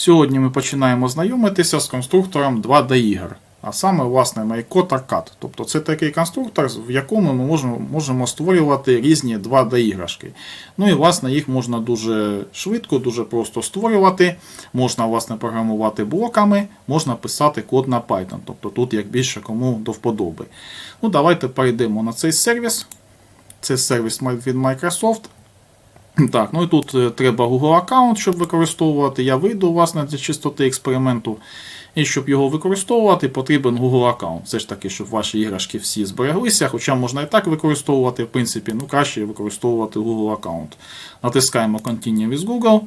Сьогодні ми починаємо знайомитися з конструктором 2D ігор, а саме власне MyCode Arcade. Тобто це такий конструктор, в якому ми можемо, можемо створювати різні 2D іграшки. Ну і власне їх можна дуже швидко, дуже просто створювати. Можна власне програмувати блоками, можна писати код на Python. Тобто тут як більше кому до вподоби. Ну, давайте перейдемо на цей сервіс. Це сервіс від Microsoft. Так, ну і тут е, треба Google аккаунт, щоб використовувати. Я вийду, власне, для чистоти експерименту. І щоб його використовувати, потрібен Google аккаунт. Все ж таки, щоб ваші іграшки всі збереглися. Хоча можна і так використовувати, в принципі, ну краще використовувати Google аккаунт. Натискаємо Continue with Google.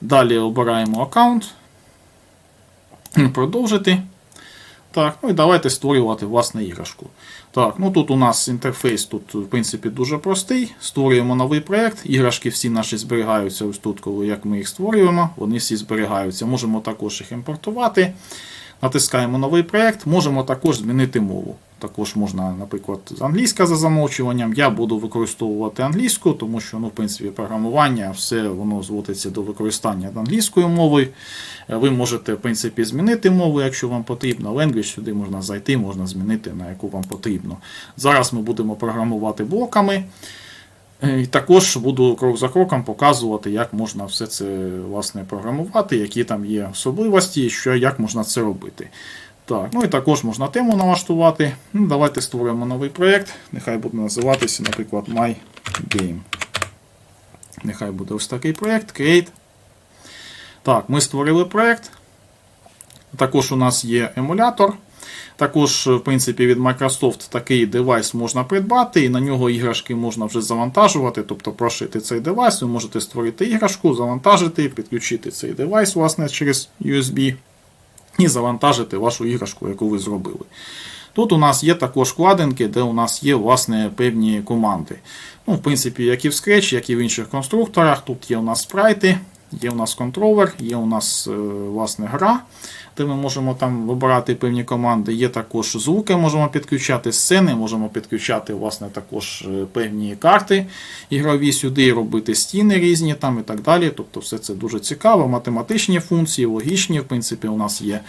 Далі обираємо аккаунт. Продовжити. Так, ну і давайте створювати власне іграшку. Так, ну тут у нас інтерфейс тут, в принципі, дуже простий. Створюємо новий проєкт. Іграшки всі наші зберігаються ось тут, коли як ми їх створюємо, вони всі зберігаються. Можемо також їх імпортувати. Натискаємо новий проєкт, можемо також змінити мову. Також можна, наприклад, англійська за замовчуванням. Я буду використовувати англійську, тому що, ну, в принципі, програмування все воно зводиться до використання англійської мови. Ви можете, в принципі, змінити мову, якщо вам потрібно. Language сюди можна зайти, можна змінити, на яку вам потрібно. Зараз ми будемо програмувати блоками. Е, І також буду крок за кроком показувати, як можна все це власне програмувати, які там є особливості, що як можна це робити. Так, ну і також можна тему налаштувати. Ну, Давайте створимо новий проєкт. Нехай буде називатися, наприклад, My Game. Нехай буде ось такий проєкт. Create. Так, ми створили проєкт. Також у нас є емулятор. Також, в принципі, від Microsoft такий девайс можна придбати, і на нього іграшки можна вже завантажувати, тобто прошити цей девайс, ви можете створити іграшку, завантажити, підключити цей девайс власне, через USB і завантажити вашу іграшку, яку ви зробили. Тут у нас є також вкладинки, де у нас є власне, певні команди. Ну, В принципі, як і в Scratch, як і в інших конструкторах. Тут є у нас спрайти, є у нас контролер, є у нас е, власне, гра, де ми можемо там вибирати певні команди. Є також звуки, можемо підключати сцени, можемо підключати власне, також е, певні карти ігрові сюди, робити стіни різні там і так далі. Тобто все це дуже цікаво. Математичні функції, логічні, в принципі, у нас є.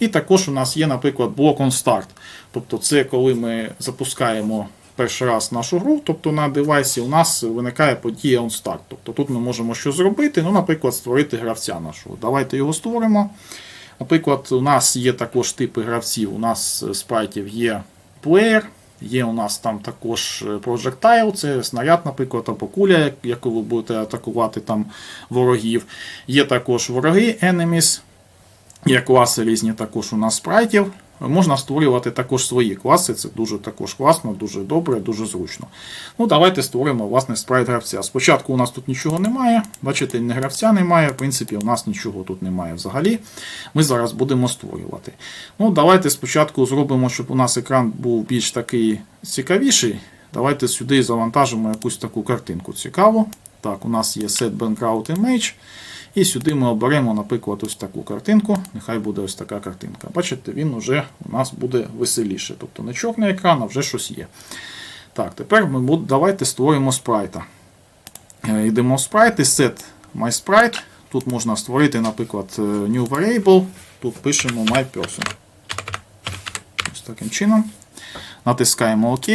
І також у нас є, наприклад, блок on start. Тобто, це коли ми запускаємо перший раз нашу гру, тобто на девайсі у нас виникає подія on start. Тобто тут ми можемо що зробити, ну, наприклад, створити гравця нашого. Давайте його створимо. Наприклад, у нас є також типи гравців. У нас спрайтів є player, є у нас там також projectile, це снаряд, наприклад, або куля, яку ви будете атакувати там ворогів. Є також вороги enemies, Є класи різні також у нас спрайтів. Можна створювати також свої класи, це дуже також класно, дуже добре, дуже зручно. Ну, Давайте створимо власне спрайт гравця. Спочатку у нас тут нічого немає. Бачите, не гравця немає, в принципі, у нас нічого тут немає взагалі. Ми зараз будемо створювати. Ну, Давайте спочатку зробимо, щоб у нас екран був більш такий цікавіший. Давайте сюди завантажимо якусь таку картинку цікаву. Так, у нас є set background image. І сюди ми оберемо, наприклад, ось таку картинку. Нехай буде ось така картинка. Бачите, він вже у нас буде веселіше. Тобто не чорний екран, а вже щось є. Так, тепер ми буд... давайте створимо спрайта. Е, Йдемо в спрайти, set MySprite. Тут можна створити, наприклад, е, new variable. Тут пишемо MyPerson. Ось таким чином. Натискаємо ОК.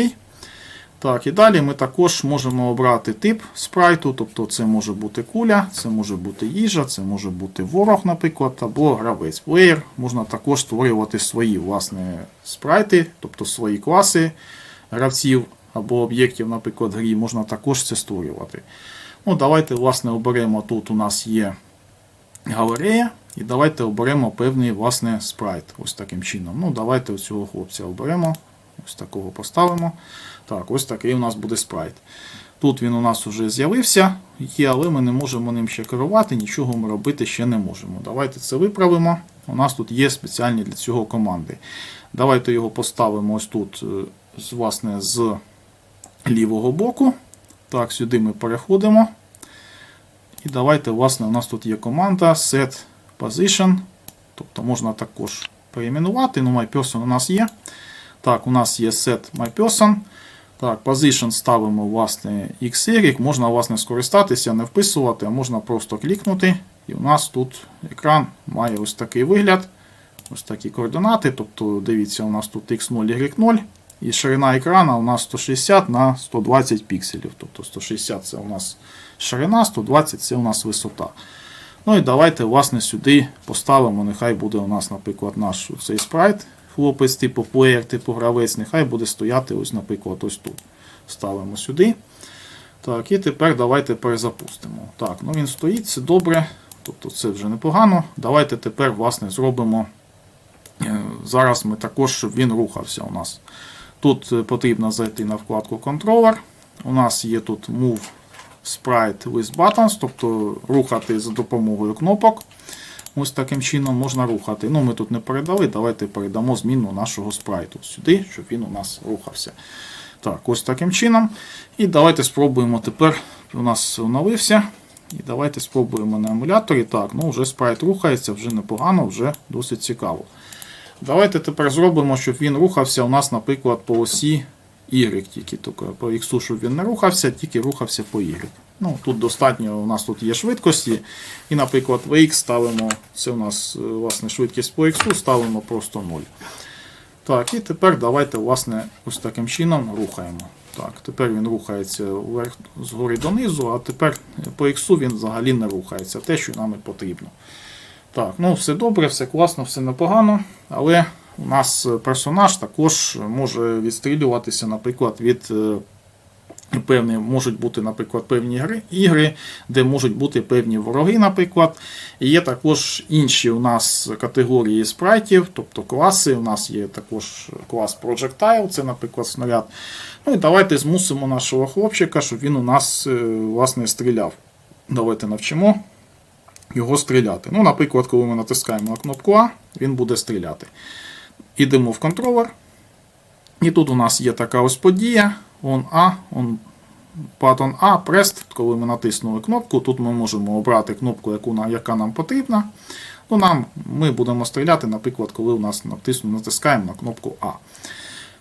Так, і далі ми також можемо обрати тип спрайту, тобто це може бути куля, це може бути їжа, це може бути ворог, наприклад, або гравець плеєр. Можна також створювати свої власне спрайти, тобто свої класи гравців або об'єктів, наприклад, грі, можна також це створювати. Ну, Давайте власне, оберемо тут у нас є галерея, і давайте оберемо певний власне спрайт. Ось таким чином. Ну, Давайте цього хлопця оберемо. Ось такого поставимо. Так, ось такий у нас буде спрайт. Тут він у нас вже з'явився, є, але ми не можемо ним ще керувати, нічого ми робити ще не можемо. Давайте це виправимо. У нас тут є спеціальні для цього команди. Давайте його поставимо ось тут, е, власне, з лівого боку. Так, сюди ми переходимо. І давайте, власне, у нас тут є команда set position. Тобто можна також перейменувати. Ну, MyPerson у нас є. Так, у нас є set MyPerson. Так, position ставимо власне XY. Можна власне скористатися, не вписувати, а можна просто клікнути, І у нас тут екран має ось такий вигляд, ось такі координати. Тобто, дивіться, у нас тут x0, y0. І ширина екрана у нас 160 на 120 пікселів. Тобто 160 це у нас ширина, 120 це у нас висота. Ну і давайте, власне, сюди поставимо. Нехай буде у нас, наприклад, наш цей спрайт, хлопець, типу плеєр, типу гравець, нехай буде стояти, ось, наприклад, ось тут. Ставимо сюди. Так, і тепер давайте перезапустимо. Так, ну він стоїть, це добре. Тобто це вже непогано. Давайте тепер, власне, зробимо. е, Зараз ми також, щоб він рухався у нас. Тут е, потрібно зайти на вкладку Controller. У нас є тут Move Sprite with Buttons, тобто рухати за допомогою кнопок. Ось таким чином можна рухати. Ну, ми тут не передали, давайте передамо зміну нашого спрайту сюди, щоб він у нас рухався. Так, ось таким чином. І давайте спробуємо тепер. У нас оновився. І давайте спробуємо на емуляторі. Так, ну вже спрайт рухається, вже непогано, вже досить цікаво. Давайте тепер зробимо, щоб він рухався у нас, наприклад, по осі Y тільки. Тільки по X, щоб він не рухався, тільки рухався по Y. Ну, Тут достатньо, у нас тут є швидкості. І, наприклад, в X ставимо, це у нас е, власне, швидкість по X, ставимо просто 0. Так, і тепер давайте власне, ось таким чином рухаємо. Так, тепер він рухається вверх згори донизу, а тепер по X він взагалі не рухається, те, що нам і потрібно. Так, ну все добре, все класно, все непогано, але у нас персонаж також може відстрілюватися, наприклад, від е, певні, можуть бути, наприклад, певні гри, ігри, де можуть бути певні вороги, наприклад. Є також інші у нас категорії спрайтів, тобто класи. У нас є також клас Projectile, це, наприклад, снаряд. Ну і давайте змусимо нашого хлопчика, щоб він у нас е, власне стріляв. Давайте навчимо його стріляти. Ну, наприклад, коли ми натискаємо на кнопку А, він буде стріляти. Ідемо в контролер. І тут у нас є така ось подія. On A, on button A, pressed. Коли ми натиснули кнопку, тут ми можемо обрати кнопку, яку, яка нам потрібна. Ну, нам, Ми будемо стріляти, наприклад, коли у нас натисну, натискаємо на кнопку А.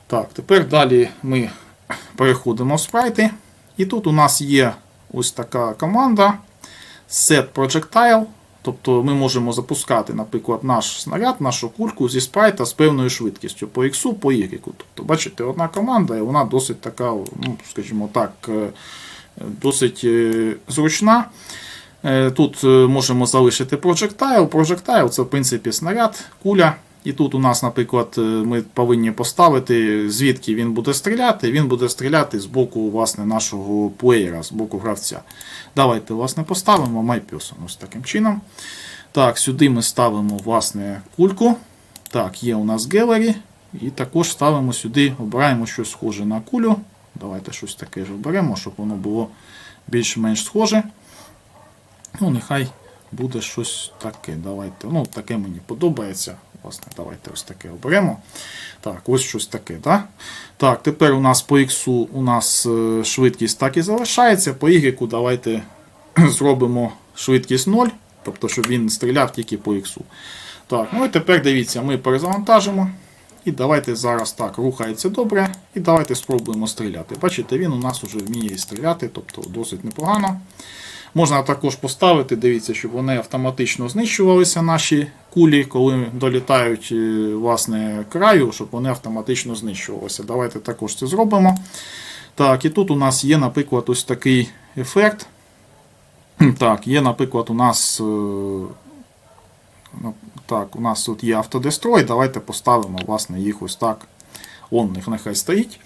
Так, тепер далі ми переходимо в спрайти. І тут у нас є ось така команда set projectile. Тобто ми можемо запускати, наприклад, наш снаряд, нашу кульку зі спрайта з певною швидкістю по X, по Y. Тобто, бачите, одна команда, і вона досить така, ну, скажімо так, е, досить е, зручна. Е, Тут можемо залишити projectile. Projectile це, в принципі, снаряд, куля. І тут у нас, наприклад, е, ми повинні поставити, звідки він буде стріляти. Він буде стріляти з боку власне, нашого плеєра, з боку гравця. Давайте власне, поставимо MyPerson ось таким чином. Так, сюди ми ставимо власне, кульку. Так, є у нас Gallery. І також ставимо сюди, обираємо щось схоже на кулю. Давайте щось таке ж оберемо, щоб воно було більш-менш схоже. Ну, нехай буде щось таке. Давайте. Ну, таке мені подобається. Власне, давайте ось таке оберемо. Так, ось щось таке. Да? Так, тепер у нас по X у нас е, швидкість так і залишається. По Y давайте зробимо швидкість 0, тобто, щоб він стріляв тільки по X. Так, ну і тепер дивіться, ми перезавантажимо. І давайте зараз так рухається добре. І давайте спробуємо стріляти. Бачите, він у нас вже вміє стріляти, тобто досить непогано. Можна також поставити, дивіться, щоб вони автоматично знищувалися, наші кулі, коли долітають е, власне, краю, щоб вони автоматично знищувалися. Давайте також це зробимо. Так, і тут у нас є, наприклад, ось такий ефект. Так, є, наприклад, у нас. е, ну, Так, у нас тут є автодестрой. Давайте поставимо власне, їх ось так. Он них нехай стоїть.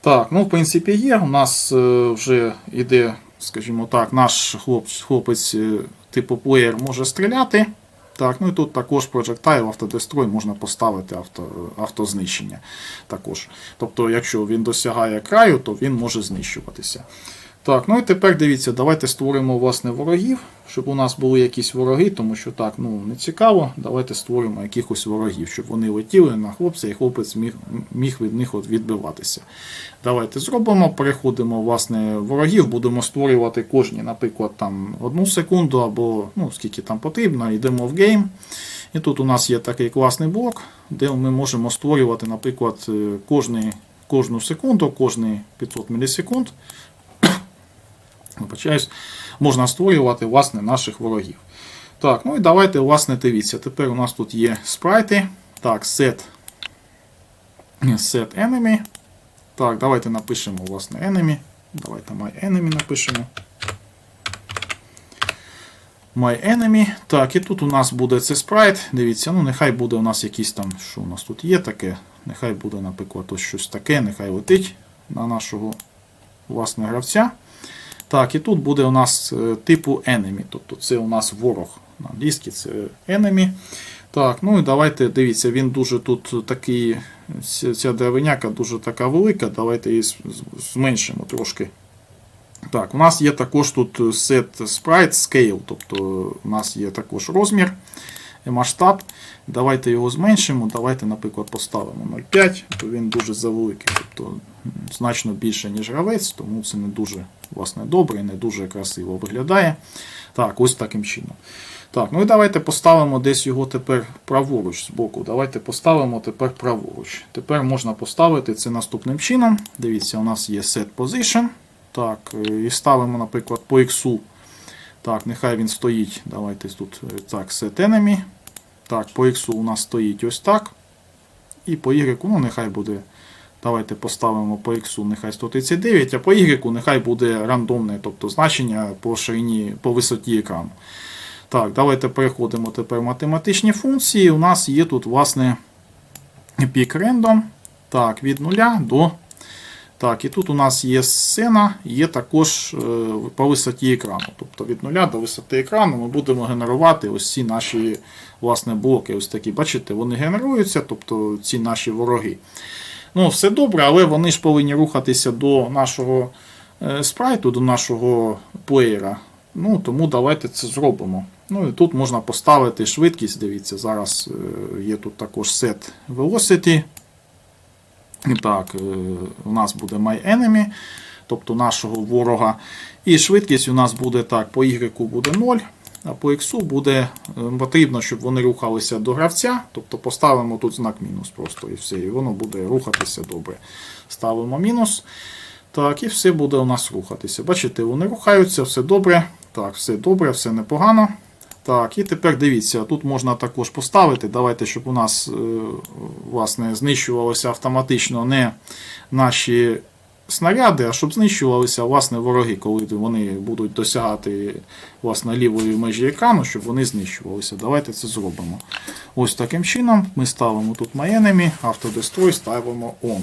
Так, ну, в принципі, є. У нас е, вже йде, скажімо так, наш хлопець, хлопець типу плеєр може стріляти. Так, ну і тут також Projectile, автодестрой можна поставити авто, автознищення. Також. Тобто, якщо він досягає краю, то він може знищуватися. Так, ну і тепер дивіться, давайте створимо власне ворогів, щоб у нас були якісь вороги, тому що так, ну не цікаво. Давайте створимо якихось ворогів, щоб вони летіли на хлопця, і хлопець міг, міг від них от відбиватися. Давайте зробимо, переходимо власне ворогів, будемо створювати кожні, наприклад, там одну секунду або ну, скільки там потрібно, йдемо в гейм. І тут у нас є такий класний блок, де ми можемо створювати, наприклад, е, кожний, кожну секунду, кожні 500 мілісекунд. Вибачаюсь, можна створювати власне наших ворогів. Так, ну і давайте, власне, дивіться. Тепер у нас тут є спрайти. Так, set, set enemy. Так, давайте напишемо, власне, enemy. Давайте my enemy напишемо. My enemy. Так, і тут у нас буде це спрайт. Дивіться, ну нехай буде у нас якийсь там, що у нас тут є таке. Нехай буде, наприклад, ось щось таке, нехай летить на нашого власне гравця. Так, і тут буде у нас е, типу enemy. Тобто це у нас ворог. На англійській це enemy. Так, ну і давайте дивіться, він дуже тут такий, ця- деревиняка дуже така велика. Давайте її зменшимо трошки. Так, у нас є також тут set sprite scale, тобто у нас є також розмір, масштаб. Давайте його зменшимо. Давайте, наприклад, поставимо 0,5, то він дуже завеликий, тобто значно більше, ніж гравець, тому це не дуже власне, добре, не дуже красиво виглядає. Так, ось таким чином. Так, ну і давайте поставимо десь його тепер праворуч з боку. Давайте поставимо тепер праворуч. Тепер можна поставити це наступним чином. Дивіться, у нас є set position. Так, е, і ставимо, наприклад, по X. Так, нехай він стоїть. Давайте тут е, так, set enemy. Так, по X у нас стоїть ось так. І по Y, ну нехай буде. Давайте поставимо по X нехай 139, а по Y нехай буде рандомне, тобто значення по ширині, по висоті екрану. Так, давайте переходимо тепер в математичні функції. У нас є тут, власне, пік random. Так, від 0 до. Так, і тут у нас є сцена, є також е, по висоті екрану. Тобто від 0 до висоти екрану ми будемо генерувати ось ці наші власне, блоки. Ось такі, бачите, вони генеруються, тобто ці наші вороги. Ну, все добре, але вони ж повинні рухатися до нашого е, спрайту, до нашого плеєра. Ну, тому давайте це зробимо. Ну і тут можна поставити швидкість. Дивіться, зараз е, є тут також set velocity. Так, е, у нас буде my enemy, тобто нашого ворога. І швидкість у нас буде так, по Y буде 0, а по X буде е, потрібно, щоб вони рухалися до гравця. Тобто поставимо тут знак мінус просто і все. І воно буде рухатися добре. Ставимо мінус. Так, і все буде у нас рухатися. Бачите, вони рухаються, все добре. Так, все добре, все непогано. Так, і тепер дивіться, тут можна також поставити. Давайте, щоб у нас е, власне, знищувалося автоматично не наші снаряди, а щоб знищувалися власне, вороги, коли вони будуть досягати власне, лівої межі екрану, щоб вони знищувалися. Давайте це зробимо. Ось таким чином ми ставимо тут My автодестрой ставимо On.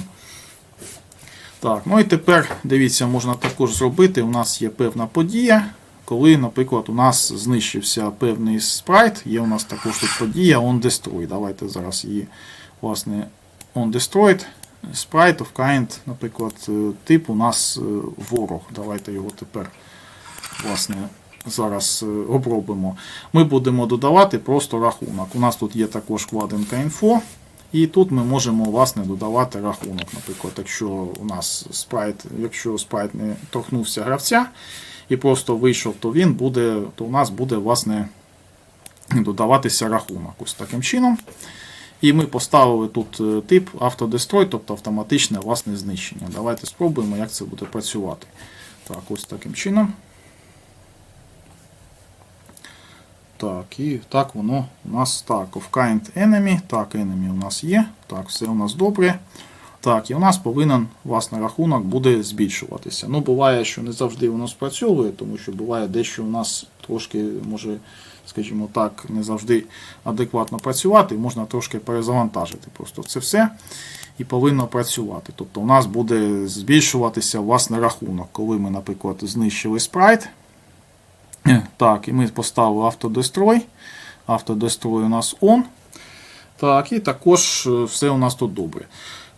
Так, ну і тепер дивіться, можна також зробити. У нас є певна подія. Коли, наприклад, у нас знищився певний спрайт, є у нас також тут подія on destroy. Давайте зараз її власне on destroyed. Sprite of kind, наприклад, е, тип у нас е, ворог. Давайте його тепер власне, зараз е, обробимо. Ми будемо додавати просто рахунок. У нас тут є також вкладинка info. І тут ми можемо власне додавати рахунок. Наприклад, якщо у нас спрайт, якщо спрайт не торкнувся гравця і просто вийшов, то він буде, то у нас буде власне додаватися рахунок. Ось таким чином. І ми поставили тут е, тип автодестрой, тобто автоматичне власне знищення. Давайте спробуємо, як це буде працювати. Так, ось таким чином. Так, і так воно у нас так, of kind enemy. Так, enemy у нас є. Так, все у нас добре. Так, і у нас повинен власне рахунок буде збільшуватися. Ну, буває, що не завжди воно спрацьовує, тому що буває дещо у нас трошки може, скажімо так, не завжди адекватно працювати, можна трошки перезавантажити просто це все і повинно працювати. Тобто у нас буде збільшуватися власне рахунок, коли ми, наприклад, знищили спрайт. Так, і ми поставили автодестрой. Автодестрой у нас on. Так, і також е, все у нас тут добре.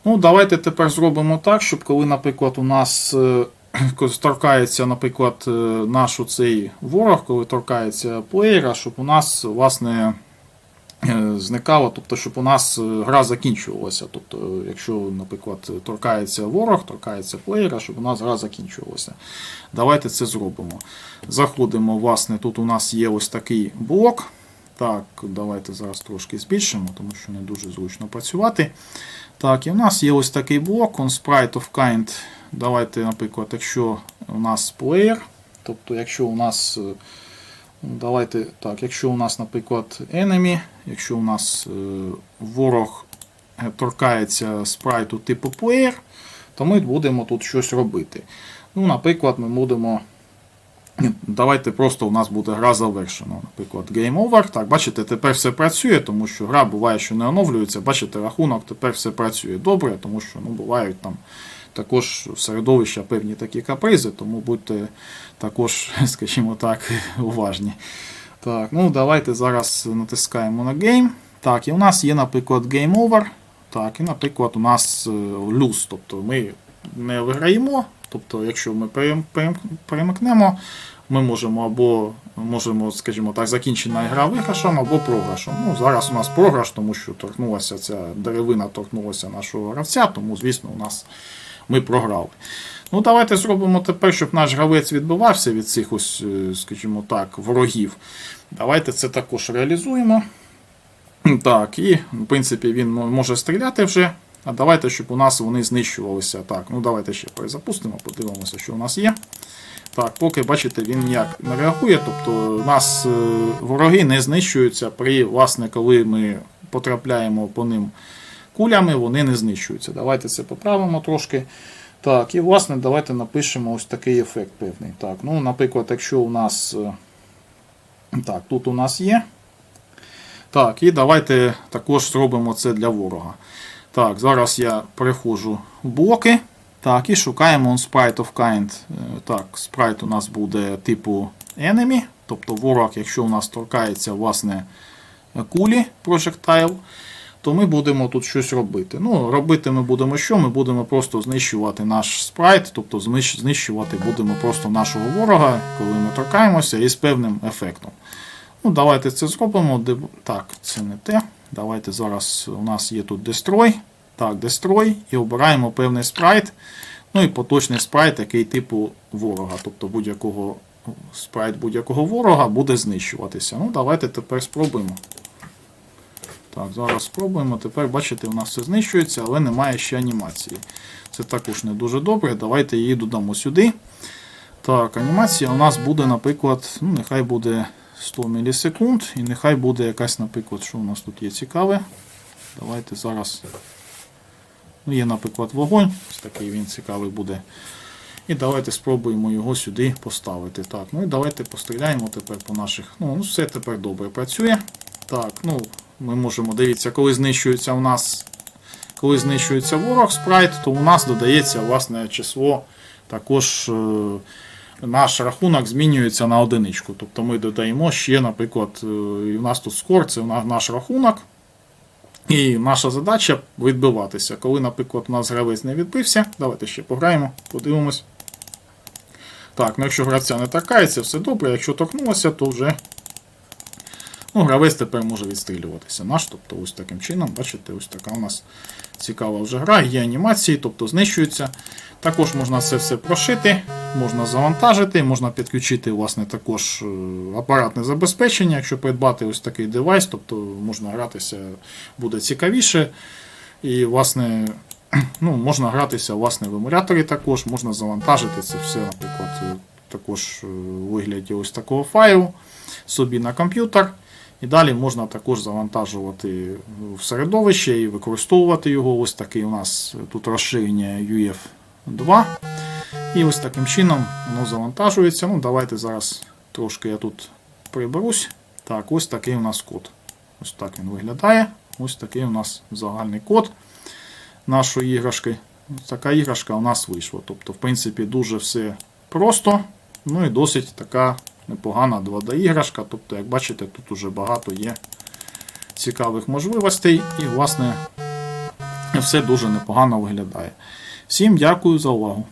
Ну, давайте тепер зробимо так, щоб коли, наприклад, у нас е, торкається, наприклад, е, наш цей ворог, коли торкається плеєра, щоб у нас, власне, е, зникало, тобто, щоб у нас гра закінчувалася. Тобто, якщо, наприклад, торкається ворог, торкається плеєра, щоб у нас гра закінчувалася. Давайте це зробимо. Заходимо, власне, тут у нас є ось такий блок. Так, давайте зараз трошки збільшимо, тому що не дуже зручно працювати. Так, і в нас є ось такий блок, on sprite of kind. Давайте, наприклад, якщо у нас player, тобто, якщо у нас е, Давайте так, якщо у нас, наприклад, enemy, якщо у нас е, ворог торкається спрайту типу player, то ми будемо тут щось робити. Ну, наприклад, ми будемо. Давайте просто у нас буде гра завершена. Наприклад, Game Over. Так, бачите, тепер все працює, тому що гра буває, що не оновлюється. Бачите, рахунок тепер все працює добре, тому що ну, бувають там також середовища певні такі капризи, тому будьте також, скажімо так, уважні. Так, ну давайте зараз натискаємо на Game. Так, і у нас є, наприклад, Game Over. Так, і, наприклад, у нас е, тобто ми не виграємо. Тобто, якщо ми перем- перем- перемикнемо, ми можемо або можемо, скажімо так, закінчена гра виграшем, або програшем. Ну, зараз у нас програш, тому що торкнулася ця деревина, торкнулася нашого гравця, тому, звісно, у нас ми програли. Ну, давайте зробимо тепер, щоб наш гравець відбивався від цих ось, е, скажімо так, ворогів. Давайте це також реалізуємо. Так, і в принципі він може стріляти вже. А давайте, щоб у нас вони знищувалися. Так, ну давайте ще перезапустимо, подивимося, що у нас є. Так, поки бачите, він ніяк не реагує. Тобто у нас е, вороги не знищуються при, власне, коли ми потрапляємо по ним кулями, вони не знищуються. Давайте це поправимо трошки. Так, і власне давайте напишемо ось такий ефект певний. Так, ну, наприклад, якщо у нас. е, Так, тут у нас є. Так, і давайте також зробимо це для ворога. Так, зараз я переходжу в блоки. Так, і шукаємо sprite of kind. Е, Так, спрайт у нас буде типу enemy, тобто ворог, якщо у нас торкається власне кулі projectile, то ми будемо тут щось робити. Ну, робити ми будемо що? Ми будемо просто знищувати наш спрайт, тобто знищувати будемо просто нашого ворога, коли ми торкаємося, і з певним ефектом. Ну, давайте це зробимо. Так, це не те. Давайте зараз у нас є тут Destroy. Так, Destroy. І обираємо певний спрайт. Ну і поточний спрайт, який типу ворога. Тобто будь-якого спрайт будь-якого ворога буде знищуватися. Ну, давайте тепер спробуємо. Так, зараз спробуємо. Тепер, бачите, у нас все знищується, але немає ще анімації. Це також не дуже добре. Давайте її додамо сюди. Так, анімація у нас буде, наприклад, ну, нехай буде 100 мілісекунд, і нехай буде якась, наприклад, що у нас тут є цікаве. Давайте зараз. Ну, є, наприклад, вогонь. Ось такий він цікавий буде. І давайте спробуємо його сюди поставити. Так, ну і давайте постріляємо тепер по наших. Ну, ну все тепер добре працює. Так, ну, ми можемо дивіться, коли знищується у нас. Коли знищується ворог спрайт, то у нас додається власне число також. Е- наш рахунок змінюється на одиничку. Тобто ми додаємо ще, наприклад, е, у нас тут скор, це наш рахунок. І наша задача відбиватися. Коли, наприклад, у нас гравець не відбився, давайте ще пограємо, подивимось. Так, ну якщо гравця не торкається, все добре. Якщо торкнулося, то вже ну, гравець тепер може відстрілюватися. Наш, тобто ось таким чином, бачите, ось така у нас цікава вже гра, є анімації, тобто знищуються. Також можна це все прошити, можна завантажити, можна підключити власне, також е, апаратне забезпечення, якщо придбати ось такий девайс, тобто можна гратися буде цікавіше. І, власне, ну, можна гратися власне, в емуляторі також, можна завантажити це все, наприклад, також е, у вигляді ось такого файлу собі на комп'ютер. І далі можна також завантажувати в середовище і використовувати його. Ось такий у нас тут розширення UF2. І ось таким чином воно завантажується. Ну, Давайте зараз трошки я тут приберусь. Так, ось такий у нас код. Ось так він виглядає. Ось такий у нас загальний код нашої іграшки. Ось така іграшка у нас вийшла. Тобто, в принципі, дуже все просто. Ну і досить така непогана 2D-іграшка. Тобто, як бачите, тут уже багато є цікавих можливостей. І, власне, все дуже непогано виглядає. Всім дякую за увагу.